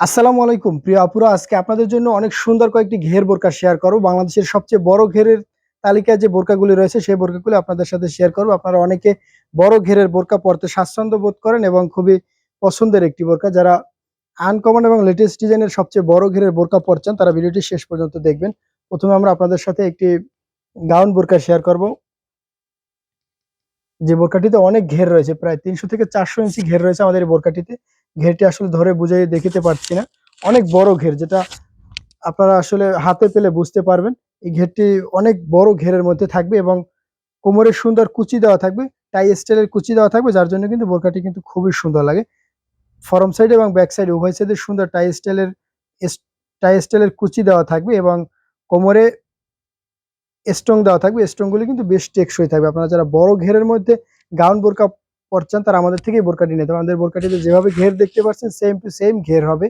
আসসালামু আলাইকুম। প্রিয় আপুরা, আজকে আপনাদের জন্য অনেক সুন্দর কয়েকটি ঘের বোরকা শেয়ার করব। বাংলাদেশের সবচেয়ে বড় ঘেরের তালিকায় যে বোরকাগুলি রয়েছে, সেই বোরকাগুলি আপনাদের সাথে শেয়ার করব। আপনারা অনেকে বড় ঘেরের বোরকা পরতে স্বাচ্ছন্দ্য বোধ করেন এবং খুবই পছন্দের একটি বোরকা। যারা আনকমন এবং লেটেস্ট ডিজাইনের সবচেয়ে বড় ঘেরের বোরকা পরছেন, তারা ভিডিওটি শেষ পর্যন্ত দেখবেন। প্রথমে আমরা আপনাদের সাথে একটি গাউন বোরকা শেয়ার করব। যে বোরকাটিতে অনেক ঘের রয়েছে, প্রায় তিনশো থেকে চারশো ইঞ্চি ঘের রয়েছে আমাদের এই বোরকাটিতে। ঘেরটি আসলে ধরে বুঝাই দেখিতে পারছি না। অনেক বড় ঘের, যেটা আপনারা আসলে হাতে পেলে বুঝতে পারবেন। এই ঘেরটি অনেক বড় ঘেরের মধ্যে থাকবে এবং কোমরের সুন্দর কুচি দেওয়া থাকবে, টাই স্টাইলের কুচি দেওয়া থাকবে, যার জন্য কিন্তু বোরকাটি কিন্তু খুবই সুন্দর লাগে। ফরম সাইড এবং ব্যাক সাইড উভয় সাইডে সুন্দর টাই স্টাইলের টাই স্টাইলের কুচি দেওয়া থাকবে এবং কোমরে স্ট্রং দেওয়া থাকবে। স্ট্রংগুলি কিন্তু বেশ টেকসই থাকবে। আপনারা যারা বড় ঘেরের মধ্যে গাউন বোরকা পরছেন তারা আমাদের থেকে বোরকাটি নিতে আমাদের বোরকাটিতে যেভাবে ঘের দেখতে পাচ্ছেন সেম টু সেম ঘের হবে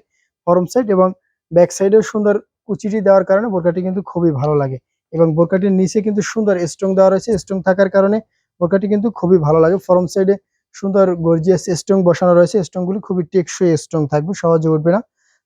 ফরম সাইড এবং ব্যাক সাইডেও সুন্দর কুচিটি দেওয়ার কারণে বোরকাটি কিন্তু খুবই ভালো লাগে এবং বোরকাটির নিচে কিন্তু সুন্দর স্ট্রং দেওয়া রয়েছে স্ট্রং থাকার কারণে বোরকাটি কিন্তু খুবই ভালো লাগে। ফরম সাইডে সুন্দর গর্জিয়াস স্ট্রং বসানো রয়েছে স্ট্রংগুলি খুবই টেকসই স্ট্রং থাকবে, সহজে উঠবে না।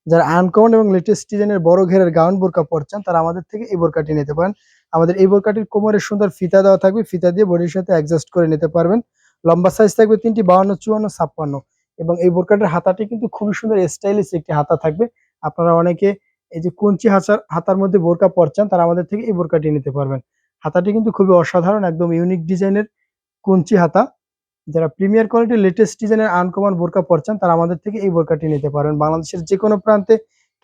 যারা আনকমন এবং লেটেস্ট ডিজাইনের বড় ঘেরের গাউন বোরকা পরছেন, তারা আমাদের থেকে এই বোরকাটি নিতে পারেন। আমাদের এই বোরকাটির কোমরে সুন্দর ফিতা দেওয়া থাকবে, ফিতা দিয়ে বডির সাথে অ্যাডজাস্ট করে নিতে পারবেন। লম্বা সাইজ থাকবে তিনটি, বাউন্ন, চুয়ান্ন, ছাপ্পান্ন। এবং এই বোরকাটির হাতাটি কিন্তু খুবই সুন্দর স্টাইলিশ একটি হাতা থাকবে। আপনারা অনেকে এই যে কুঞ্চি হাতার হাতার মধ্যে বোরকা পরছেন, তারা আমাদের থেকে এই বোরকাটি নিতে পারবেন। হাতাটি কিন্তু খুবই অসাধারণ, একদম ইউনিক ডিজাইনের কুঞ্চি হাতা। যারা প্রিমিয়ার কোয়ালিটির লেটেস্ট ডিজাইনের আনকমন বোরকা পরছেন, তারা আমাদের থেকে এই বোরকাটি নিতে পারবেন বাংলাদেশের যে কোনো প্রান্তে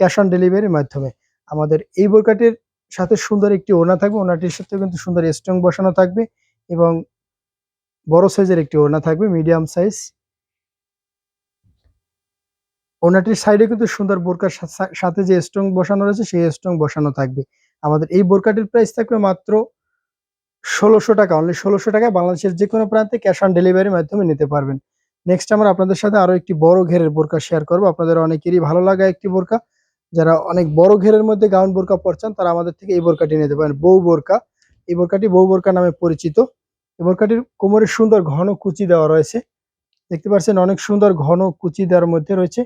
ক্যাশ অন ডেলিভারির মাধ্যমে। আমাদের এই বোরকাটির সাথে সুন্দর একটি ওনা থাকবে ওনাটির সাথে কিন্তু সুন্দর স্ট্রং বসানো থাকবে এবং বড় সাইজের একটি ওড়না থাকবে, মিডিয়াম সাইজ। ওড়নাটির সাইডে কিন্তু সুন্দর বোরকার সাথে যে স্ট্রং বসানো রয়েছে, সেই স্ট্রং বসানো থাকবে। আমাদের এই বোরকাটির প্রাইস থাকবে মাত্র ষোলোশো টাকা অনলি ষোলোশো টাকা বাংলাদেশের যে কোনো প্রান্তে ক্যাশ অন ডেলিভারির মাধ্যমে নিতে পারবেন। নেক্সট আমরা আপনাদের সাথে আরও একটি বড় ঘেরের বোরকা শেয়ার করব। আপনাদের অনেকেরই ভালো লাগা একটি বোরকা। যারা অনেক বড় ঘেরের মধ্যে গাউন বোরকা পরছেন, তারা আমাদের থেকে এই বোরকাটি নিতে পারেন। বউ বোরকা। এই বোরকাটি বউ বোরকা নামে পরিচিত। বোরকাটির কোমরে সুন্দর ঘন কুচি দেওয়া রয়েছে। দেখতে পাচ্ছেন অনেক সুন্দর ঘন কুচি দেওয়ার মধ্যে রয়েছে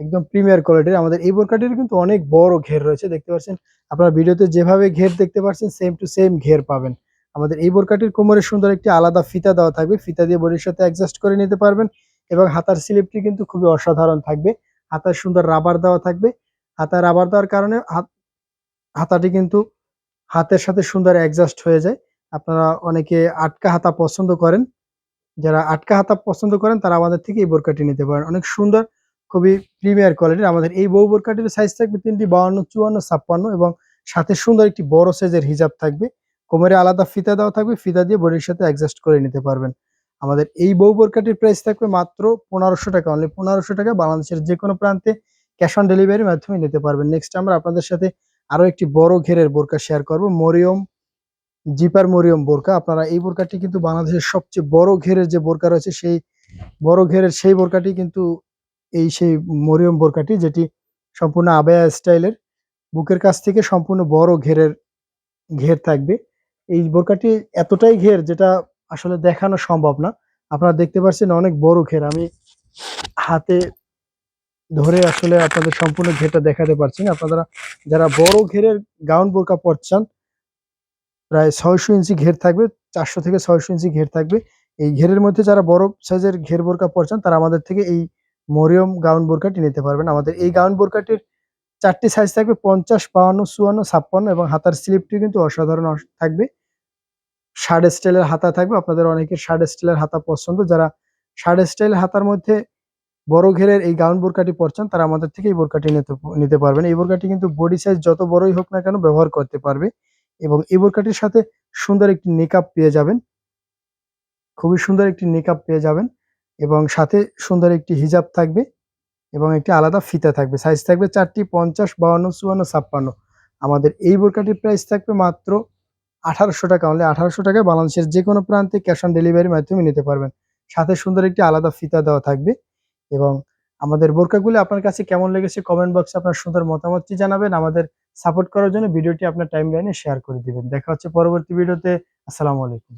একদম প্রিমিয়ার কোয়ালিটির। আমাদের এই বোরকাটির কিন্তু অনেক বড় ঘের রয়েছে। দেখতে পাচ্ছেন আপনারা ভিডিওতে যেভাবে ঘের দেখতে পাচ্ছেন সেম টু সেম ঘের পাবেন। আমাদের এই বোরকাটির কোমরে সুন্দর একটি আলাদা ফিতা দেওয়া থাকবে। ফিতা দিয়ে বডির সাথে অ্যাডজাস্ট করে নিতে পারবেন এবং হাতার স্লিপটি কিন্তু খুবই অসাধারণ থাকবে। হাতার সুন্দর রাবার দেওয়া থাকবে। হাতা রাবার দেওয়ার কারণে হাত হাতাটি কিন্তু হাতের সাথে সুন্দর অ্যাডজাস্ট হয়ে যায়। আপনারা অনেকে আটকা হাতা পছন্দ করেন। যারা আটকা হাতা পছন্দ করেন, তারা আমাদের থেকে এই বোরকাটি নিতে পারেন। অনেক সুন্দর, খুবই প্রিমিয়ার কোয়ালিটির। আমাদের এই বউ বোরকাটির সাইজ থাকবে তিনটি, বাউন্ন, চুয়ান্ন, ছাপ্পান্ন এবং সাথে সুন্দর একটি বড় সাইজের হিজাব থাকবে। কোমরে আলাদা ফিতা দেওয়া থাকবে, ফিতা দিয়ে বডির সাথে অ্যাডজাস্ট করে নিতে পারবেন। আমাদের এই বউ বোরকাটির প্রাইস থাকবে মাত্র পনেরোশো টাকা। অনলি পনেরোশো টাকা বাংলাদেশের যে কোনো প্রান্তে ক্যাশ অন ডেলিভারির মাধ্যমে নিতে পারবেন। নেক্সট আমরা আপনাদের সাথে আরও একটি বড় ঘেরের বোরকা শেয়ার করব। মরিয়ম জিপার মরিয়ম বোরকা। আপনারা এই বোরকাটি কিন্তু বাংলাদেশের সবচেয়ে বড় ঘেরের যে বোরকা রয়েছে, সেই বড় ঘেরের সেই বোরকাটি কিন্তু এই সেই মরিয়ম বোরকাটি, যেটি সম্পূর্ণ আবেয়া স্টাইলের। বুকের কাছ থেকে সম্পূর্ণ বড় ঘেরের ঘের থাকবে। এই বোরকাটি এতটাই ঘের যেটা আসলে দেখানো সম্ভব না। আপনারা দেখতে পাচ্ছেন অনেক বড় ঘের। আমি হাতে ধরে আসলে আপনাদের সম্পূর্ণ ঘেরটা দেখাতে পারছি না। আপনারা যারা বড় ঘেরের গাউন বোরকা পরছেন প্রায় ছয়শো ইঞ্চি ঘের থাকবে, চারশো থেকে ছয়শো ইঞ্চি ঘের থাকবে। এই ঘেরের মধ্যে যারা বড় সাইজের ঘের বোরকা পরছেন, তারা আমাদের থেকে এই মরিয়ম গাউন বোরকাটি নিতে পারবেন। আমাদের এই গাউন বোরকাটির চারটি সাইজ থাকবে, পঞ্চাশ বাউন্ন চুয়ান্ন, ছাপ্পান্ন এবং হাতার স্লিপটি কিন্তু অসাধারণ থাকবে। শার্ট স্টাইলের হাতা থাকবে, আপনাদের অনেকের শার্ট স্টাইলের হাতা পছন্দ। যারা শার্ট স্টাইলের হাতার মধ্যে বড় ঘেরের এই গাউন বোরকাটি পরছেন, তারা আমাদের থেকে এই বোরকাটি নিতে পারবেন। এই বোরকাটি কিন্তু বডি সাইজ যত বড়ই হোক না কেন ব্যবহার করতে পারবে। এবং এই বোরকাটির সাথে সুন্দর একটি নেকআপ পেয়ে যাবেন। খুবই সুন্দর একটি নেকআপ পেয়ে যাবেন এবং সাথে সুন্দর একটি হিজাব থাকবে এবং একটি আলাদা ফিতা থাকবে। সাইজ থাকবে চারটি, পঞ্চাশ, বাউন্ন, চুয়ান্ন, ছাপ্পান্ন। আমাদের এই বোরকাটির প্রাইস থাকবে মাত্র আঠারোশো টাকা। অনলি আঠারোশো টাকায় বাংলাদেশের যে কোনো প্রান্তে ক্যাশ অন ডেলিভারির মাধ্যমে নিতে পারবেন। সাথে সুন্দর একটি আলাদা ফিতা দেওয়া থাকবে এবং আমাদের বোরকাগুলো আপনার কাছে কেমন লেগেছে কমেন্ট বক্সে আপনার সুন্দর মতামতটি জানাবেন। আমাদের সাপোর্ট করার জন্য ভিডিওটি আপনার টাইম লাইনে শেয়ার করে দিবেন। দেখা হচ্ছে পরবর্তী ভিডিওতে। আসসালামু আলাইকুম।